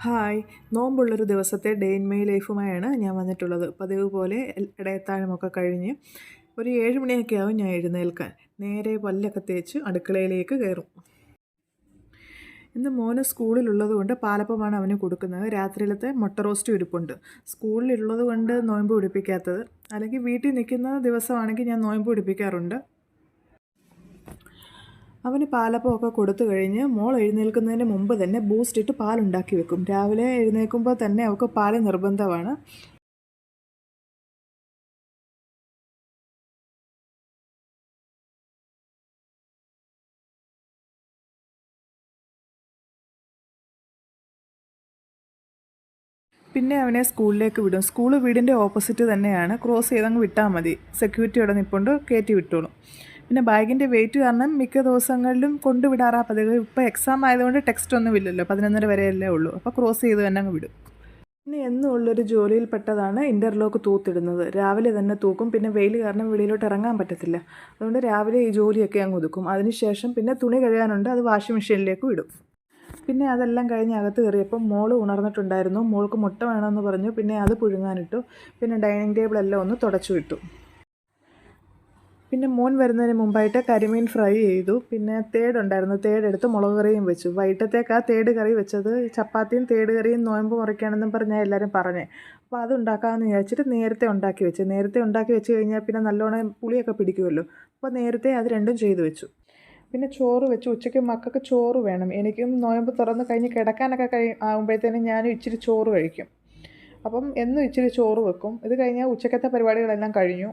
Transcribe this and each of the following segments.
Hi. നോമ്പുള്ളൊരു ദിവസത്തെ day in my ലൈഫുമായാണ് ഞാൻ വന്നിട്ടുള്ളത്. പതിവ് പോലെ ഇടയത്താഴമൊക്കെ കഴിഞ്ഞ് ഒരു ഏഴ് മണിയൊക്കെ ആവും ഞാൻ എഴുന്നേൽക്കാൻ. നേരെ പല്ലൊക്കെ തേച്ച് അടുക്കളയിലേക്ക് കയറും. ഇന്ന് മോന് സ്കൂളിലുള്ളത് കൊണ്ട് പാലപ്പമാണ് അവന് കൊടുക്കുന്നത്. രാത്രിയിലത്തെ മുട്ട റോസ്റ്റ് ഇരിപ്പുണ്ട്. സ്കൂളിലുള്ളത് കൊണ്ട് നോയമ്പ് പിടിപ്പിക്കാത്തത്. അല്ലെങ്കിൽ വീട്ടിൽ നിൽക്കുന്ന ദിവസമാണെങ്കിൽ ഞാൻ നോയമ്പ് പിടിപ്പിക്കാറുണ്ട്. അവന് പാലപ്പമൊക്കെ കൊടുത്തു കഴിഞ്ഞ് മോൾ എഴുന്നേൽക്കുന്നതിന് മുമ്പ് തന്നെ ബൂസ്റ്റ് ഇട്ട് പാലുണ്ടാക്കി വെക്കും. രാവിലെ എഴുന്നേൽക്കുമ്പോൾ തന്നെ അവൾക്ക് പാൽ നിർബന്ധമാണ്. പിന്നെ അവനെ സ്കൂളിലേക്ക് വിടും. സ്കൂൾ വീടിന്റെ ഓപ്പോസിറ്റ് തന്നെയാണ്. ക്രോസ് ചെയ്തങ്ങ് വിട്ടാൽ മതി. സെക്യൂരിറ്റി അവിടെ നിൽപ്പുണ്ട് കയറ്റി വിട്ടോളും. പിന്നെ ബാഗിന്റെ വെയിറ്റ് കാരണം മിക്ക ദിവസങ്ങളിലും കൊണ്ടുവിടാറാ പതിവ്. ഇപ്പോൾ എക്സാം ആയതുകൊണ്ട് ടെക്സ്റ്റ് ഒന്നും ഇല്ലല്ലോ. പതിനൊന്നര വരെയല്ലേ ഉള്ളൂ. അപ്പോൾ ക്രോസ് ചെയ്ത് തന്നെ അങ്ങ് വിടും. പിന്നെ എന്നും ഉള്ളൊരു ജോലിയിൽപ്പെട്ടതാണ് ഇന്റർലോക്ക് തൂത്തിടുന്നത്. രാവിലെ തന്നെ തൂക്കും. പിന്നെ വെയിൽ കാരണം വെളിയിലോട്ട് ഇറങ്ങാൻ പറ്റത്തില്ല. അതുകൊണ്ട് രാവിലെ ഈ ജോലിയൊക്കെ അങ്ങ് ഒതുക്കും. അതിനുശേഷം പിന്നെ തുണി കഴുകാനുണ്ട്. അത് വാഷിംഗ് മെഷീനിലേക്ക് വിടും. പിന്നെ അതെല്ലാം കഴിഞ്ഞ് അകത്ത് കയറിയപ്പോൾ മോൾ ഉണർന്നിട്ടുണ്ടായിരുന്നു. മോൾക്ക് മുട്ട വേണമെന്ന് പറഞ്ഞു. പിന്നെ അത് പുഴുങ്ങാനിട്ടു. പിന്നെ ഡൈനിങ് ടേബിളെല്ലാം ഒന്ന് തുടച്ചു വിട്ടു. പിന്നെ മോൻ വരുന്നതിന് മുമ്പായിട്ട് കരിമീൻ ഫ്രൈ ചെയ്തു. പിന്നെ തേട് ഉണ്ടായിരുന്നു. തേടെടുത്ത് മുളക് കറിയും വെച്ചു. വൈകിട്ടത്തേക്ക് ആ തേട് കറി വെച്ചത് ചപ്പാത്തിയും തേട് കറിയും നോയമ്പ് മുറിക്കണമെന്നും പറഞ്ഞാൽ എല്ലാവരും പറഞ്ഞേ. അപ്പോൾ അത് ഉണ്ടാക്കാമെന്ന് വിചാരിച്ചിട്ട് നേരത്തെ ഉണ്ടാക്കി വെച്ചു. നേരത്തെ ഉണ്ടാക്കി വെച്ച് കഴിഞ്ഞാൽ പിന്നെ നല്ലോണം പുളിയൊക്കെ പിടിക്കുമല്ലോ. അപ്പോൾ നേരത്തെ അത് രണ്ടും ചെയ്തു വെച്ചു. പിന്നെ ചോറ് വെച്ച്. ഉച്ചയ്ക്ക് മക്കൾക്ക് ചോറ് വേണം. എനിക്കും നോയമ്പ് തുറന്ന് കഴിഞ്ഞ് കിടക്കാനൊക്കെ കഴി ആകുമ്പോഴത്തേനും ഞാനും ഇച്ചിരി ചോറ് കഴിക്കും. അപ്പം എന്നും ഇച്ചിരി ചോറ് വെക്കും. ഇത് കഴിഞ്ഞാൽ ഉച്ചക്കത്തെ പരിപാടികളെല്ലാം കഴിഞ്ഞു.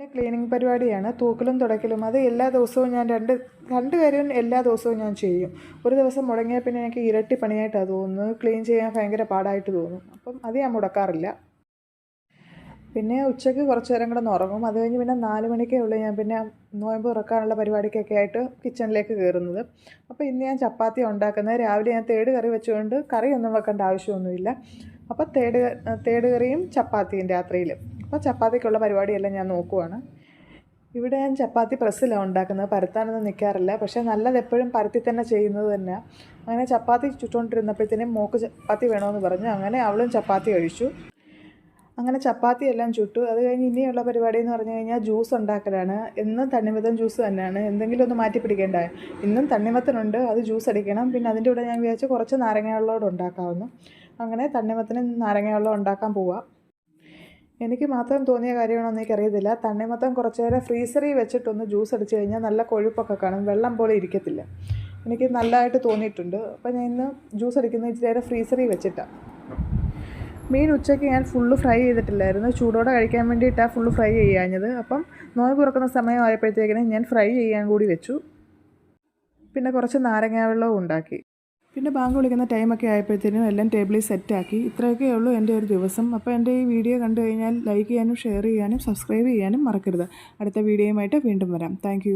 ക്ലീനിങ് പരിപാടിയാണ്. തൂക്കലും തുടയ്ക്കലും അത് എല്ലാ ദിവസവും ഞാൻ രണ്ട് രണ്ട് പേരും എല്ലാ ദിവസവും ഞാൻ ചെയ്യും. ഒരു ദിവസം മുടങ്ങിയാൽ പിന്നെ എനിക്ക് ഇരട്ടി പണിയായിട്ടാണ് തോന്നുന്നത്. ക്ലീൻ ചെയ്യാൻ ഭയങ്കര പാടായിട്ട് തോന്നും. അപ്പം അത് ഞാൻ മുടക്കാറില്ല. പിന്നെ ഉച്ചയ്ക്ക് കുറച്ച് നേരം കൂടെ ഉറങ്ങും. അത് കഴിഞ്ഞ് പിന്നെ നാല് മണിക്കേ ഉള്ളൂ ഞാൻ പിന്നെ നോയമ്പ് തുറക്കാനുള്ള പരിപാടിക്കൊക്കെ ആയിട്ട് കിച്ചണിലേക്ക് കയറുന്നത്. അപ്പോൾ ഇന്ന് ഞാൻ ചപ്പാത്തി ഉണ്ടാക്കുന്നത്. രാവിലെ ഞാൻ തേട് കറി വെച്ചുകൊണ്ട് കറിയൊന്നും വെക്കേണ്ട ആവശ്യമൊന്നുമില്ല. അപ്പോൾ തേട് തേട് കറിയും ചപ്പാത്തിയും രാത്രിയിൽ അപ്പോൾ ചപ്പാത്തിക്കുള്ള പരിപാടിയെല്ലാം ഞാൻ നോക്കുവാണ്. ഇവിടെ ഞാൻ ചപ്പാത്തി പ്രസ്സിലാണ് ഉണ്ടാക്കുന്നത്. പരത്താനൊന്നും നിൽക്കാറില്ല പക്ഷേ നല്ലത് എപ്പോഴും പരത്തി തന്നെ ചെയ്യുന്നത് തന്നെ അങ്ങനെ ചപ്പാത്തി ചുട്ടുകൊണ്ടിരുന്നപ്പോഴത്തേനും മോക്ക് ചപ്പാത്തി വേണമെന്ന് പറഞ്ഞു. അങ്ങനെ അവളും ചപ്പാത്തി കഴിച്ചു. അങ്ങനെ ചപ്പാത്തി എല്ലാം ചുട്ടു. അത് കഴിഞ്ഞ് ഇനിയുള്ള പരിപാടി എന്ന് പറഞ്ഞു കഴിഞ്ഞാൽ ജ്യൂസ് ഉണ്ടാക്കലാണ്. എന്നും തണ്ണിമത്തൻ ജ്യൂസ് തന്നെയാണ്. എന്തെങ്കിലും ഒന്ന് മാറ്റി പിടിക്കേണ്ട. ഇന്നും തണ്ണിമത്തനുണ്ട്. അത് ജ്യൂസ് അടിക്കണം. പിന്നെ അതിന്റെ കൂടെ ഞാൻ വിചാരിച്ചു കുറച്ച് നാരങ്ങ വെള്ളമോട് ഉണ്ടാക്കാവുന്നു. അങ്ങനെ തണ്ണിമത്തനും നാരങ്ങ വെള്ളം ഉണ്ടാക്കാൻ പോവാം. എനിക്ക് മാത്രം തോന്നിയ കാര്യമാണോ എനിക്കറിയത്തില്ല. തണ്ണിമത്തൻ കുറച്ച് നേരം ഫ്രീസറിൽ വെച്ചിട്ടൊന്ന് ജ്യൂസ് അടിച്ചു കഴിഞ്ഞാൽ നല്ല കൊഴുപ്പൊക്കെ കാണും. വെള്ളം പോലെ ഇരിക്കത്തില്ല. എനിക്ക് നല്ലതായിട്ട് തോന്നിയിട്ടുണ്ട്. അപ്പോൾ ഞാൻ ഇന്ന് ജ്യൂസ് അടിക്കുന്നത് ഇച്ചിരി നേരം ഫ്രീസറിൽ വെച്ചിട്ടാണ് മീൻ ഉച്ചയ്ക്ക് ഞാൻ ഫുള്ള് ഫ്രൈ ചെയ്തിട്ടില്ലായിരുന്നു. ചൂടോടെ കഴിക്കാൻ വേണ്ടിയിട്ടാണ് ഫുള്ള് ഫ്രൈ ചെയ്യാഞ്ഞത്. അപ്പം നോയ് തുറക്കുന്ന സമയമായപ്പോഴത്തേക്കിനും ഞാൻ ഫ്രൈ ചെയ്യാൻ കൂടി വെച്ചു. പിന്നെ കുറച്ച് നാരങ്ങാവെള്ളവും ഉണ്ടാക്കി. പിന്നെ ബാങ്ക് വിളിക്കുന്ന ടൈമൊക്കെ ആയപ്പോഴത്തേനും എല്ലാം ടേബിളിൽ സെറ്റാക്കി ഇത്രയൊക്കെ ഉള്ളൂ എന്റെ ഒരു ദിവസം. അപ്പോൾ എന്റെ ഈ വീഡിയോ കണ്ടു കഴിഞ്ഞാൽ ലൈക്ക് ചെയ്യാനും ഷെയർ ചെയ്യാനും സബ്സ്ക്രൈബ് ചെയ്യാനും മറക്കരുത്. അടുത്ത വീഡിയോയുമായിട്ട് വീണ്ടും വരാം. താങ്ക്